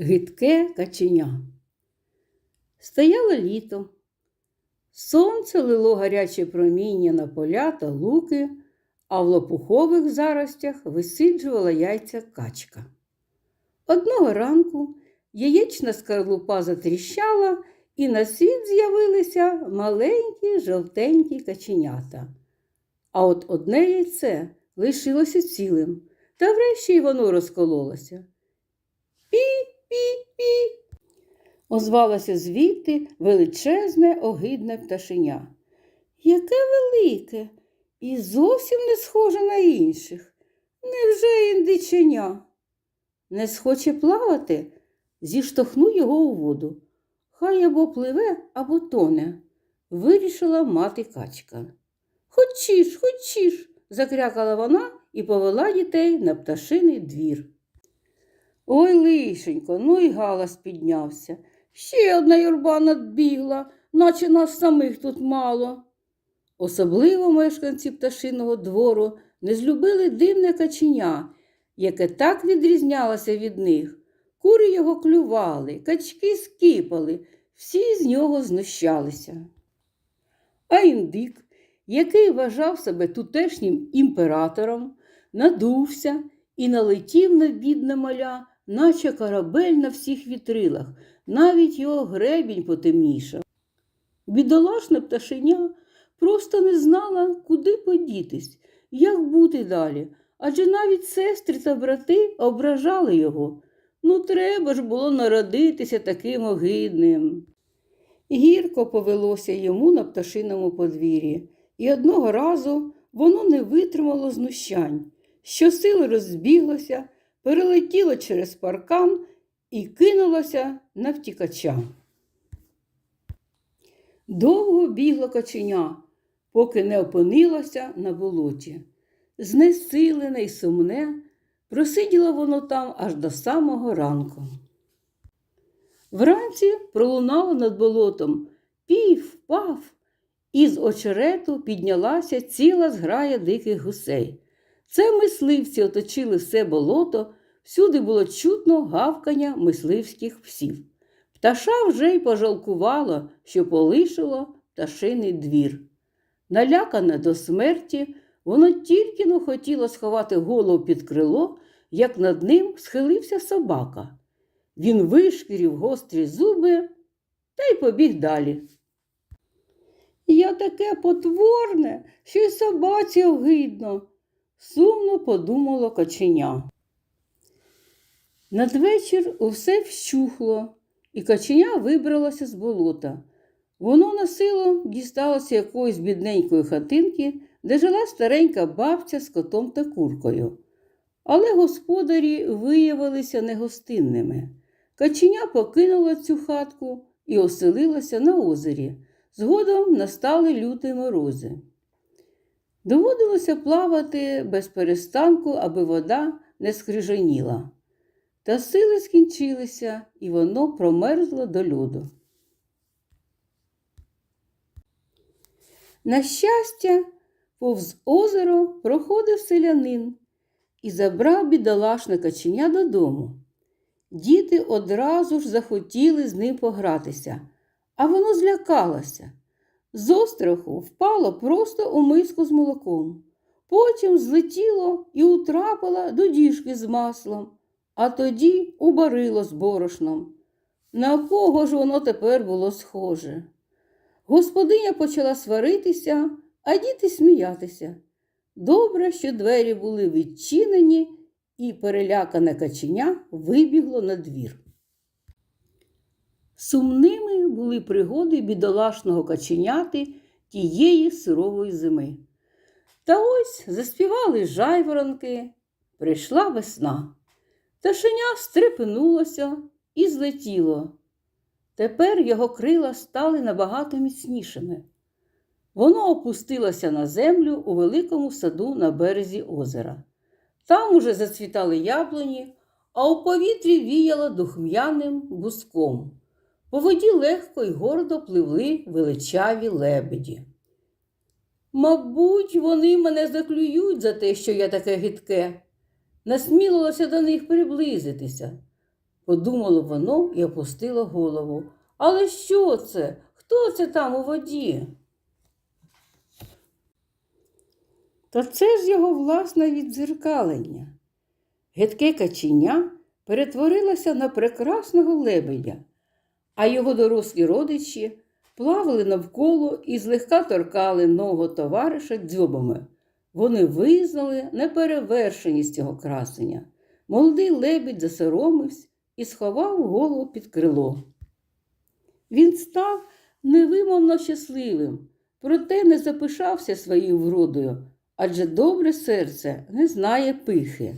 Гидке каченя. Стояло літо. Сонце лило гаряче проміння на поля та луки, а в лопухових заростях висиджувала яйця качка. Одного ранку яєчна скорлупа затріщала, і на світ з'явилися маленькі жовтенькі каченята. А от одне яйце лишилося цілим, та врешті й воно розкололося. Пі-пі-пі. Озвалося звідти величезне огидне пташеня. Яке велике і зовсім не схоже на інших. Невже індиченя? Не схоче плавати, зіштовхну його у воду. Хай або пливе, або тоне, вирішила мати качка. Хочеш, хочеш, закрякала вона і повела дітей на пташиний двір. Ой, лишенько, ну й галас піднявся. Ще одна юрба надбігла, наче нас самих тут мало. Особливо мешканці пташиного двору не злюбили дивне каченя, яке так відрізнялося від них. Кури його клювали, качки скипали, всі з нього знущалися. А індик, який вважав себе тутешнім імператором, надувся і налетів на бідне маля, наче корабель на всіх вітрилах, навіть його гребінь потемнішав. Бідолашне пташеня просто не знала, куди подітись, як бути далі, адже навіть сестри та брати ображали його. Ну, треба ж було народитися таким огидним. Гірко повелося йому на пташиному подвір'ї, і одного разу воно не витримало знущань, щосили розбіглося, перелетіло через паркан і кинулося на втікача. Довго бігло каченя, поки не опинилося на болоті. Знесилене й сумне, просиділо воно там аж до самого ранку. Вранці пролунало над болотом пів, пав, і з очерету піднялася ціла зграя диких гусей. Це мисливці оточили все болото, всюди було чутно гавкання мисливських псів. Пташа вже й пожалкувала, що полишило пташиний двір. Налякане до смерті, воно тільки но хотіло сховати голову під крило, як над ним схилився собака. Він вишкірів гострі зуби та й побіг далі. Я таке потворне, що й собаці огидно, сумно подумало каченя. Надвечір усе вщухло, і каченя вибралося з болота. Воно на силу дісталося якоїсь бідненької хатинки, де жила старенька бабця з котом та куркою. Але господарі виявилися негостинними. Каченя покинула цю хатку і оселилася на озері. Згодом настали люті морози. Доводилося плавати без перестанку, аби вода не скрижаніла. Та сили скінчилися, і воно промерзло до льоду. На щастя, повз озеро проходив селянин і забрав бідолашне каченя додому. Діти одразу ж захотіли з ним погратися, а воно злякалося. З остраху впало просто у миску з молоком. Потім злетіло і утрапило до діжки з маслом, а тоді у барило з борошном. На кого ж воно тепер було схоже? Господиня почала сваритися, а діти сміятися. Добре, що двері були відчинені, і перелякане каченя вибігло на двір. Сумними були пригоди бідолашного каченяти тієї сурової зими. Та ось заспівали жайворонки, прийшла весна. Пташеня стрепенулося і злетіло. Тепер його крила стали набагато міцнішими. Воно опустилося на землю у великому саду на березі озера. Там уже зацвітали яблуні, а у повітрі віяло духм'яним буском. По воді легко й гордо пливли величаві лебеді. Мабуть, вони мене заклюють за те, що я таке гидке. Насмілилося до них приблизитися. подумало воно і опустило голову. Але що це? Хто це там у воді? Та це ж його власне віддзеркалення. Гидке каченя перетворилося на прекрасного лебедя, а його дорослі родичі плавали навколо і злегка торкали нового товариша дзьобами. Вони визнали неперевершеність цього красення. Молодий лебідь засоромився і сховав голову під крило. Він став невимовно щасливим, проте не запишався своєю вродою, адже добре серце не знає пихи.